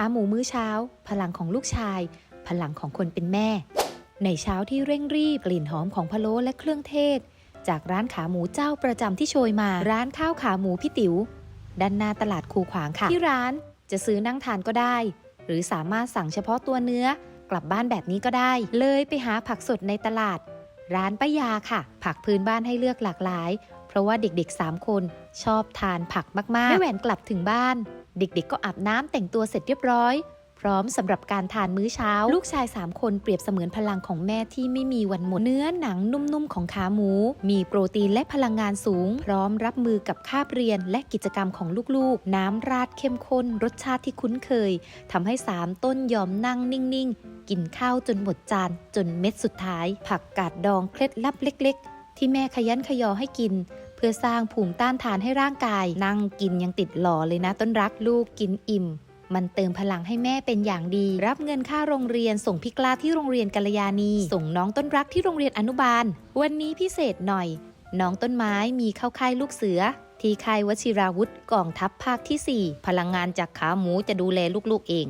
ขาหมูมื้อเช้า พลังของลูกชาย พลังของคนเป็นแม่ ในเช้าที่เร่งรีบกลิ่นหอมของพะโล้และเครื่องเทศ จากร้านขาหมูเจ้าประจำที่โชยมา ร้านข้าวขาหมูพี่ติ๋วด้านหน้าตลาดคูขวางค่ะ ที่ร้านจะซื้อนั่งทานก็ได้ หรือสามารถสั่งเฉพาะตัวเนื้อกลับบ้านแบบนี้ก็ได้ เลยไปหาผักสดในตลาด ร้านป้ายาค่ะ ผักพื้นบ้านให้เลือกหลากหลาย เพราะว่าเด็กๆ 3 คนชอบทานผักมากๆแม่แหวนกลับถึงบ้านเด็กๆ ก็อาบน้ำแต่งตัวเสร็จเรียบร้อย พร้อมสำหรับการทานมื้อเช้า ลูกชาย 3 คนเปรียบเสมือนพลังของแม่ที่ไม่มีวันหมด เนื้อหนังนุ่มๆ ของขาหมู มีโปรตีนและพลังงานสูง พร้อมรับมือกับคาบเรียนและกิจกรรมของลูกๆ น้ำราดเข้มข้น รสชาติที่คุ้นเคยทำให้ 3 ต้นยอมนั่งนิ่งๆ กินข้าวจนหมดจาน จนเม็ดสุดท้าย ผักกาดดองเคล็ดลับเล็ก ๆ ที่แม่ขยันขยอให้กิน เพื่อสร้างภูมิต้านทานให้ร่างกาย นั่งกินยังติดหล่อเลยนะต้นรักลูกกินอิ่ม มันเติมพลังให้แม่เป็นอย่างดี รับเงินค่าโรงเรียนส่งพิกลาที่โรงเรียนกัลยาณี ส่งน้องต้นรักที่โรงเรียนอนุบาล วันนี้พิเศษหน่อย น้องต้นไม้มีเข้าค่ายลูกเสือ ที่ค่ายวชิราวุธกองทัพภาคที่ 4 พลังงานจากขาหมูจะดูแลลูกๆเอง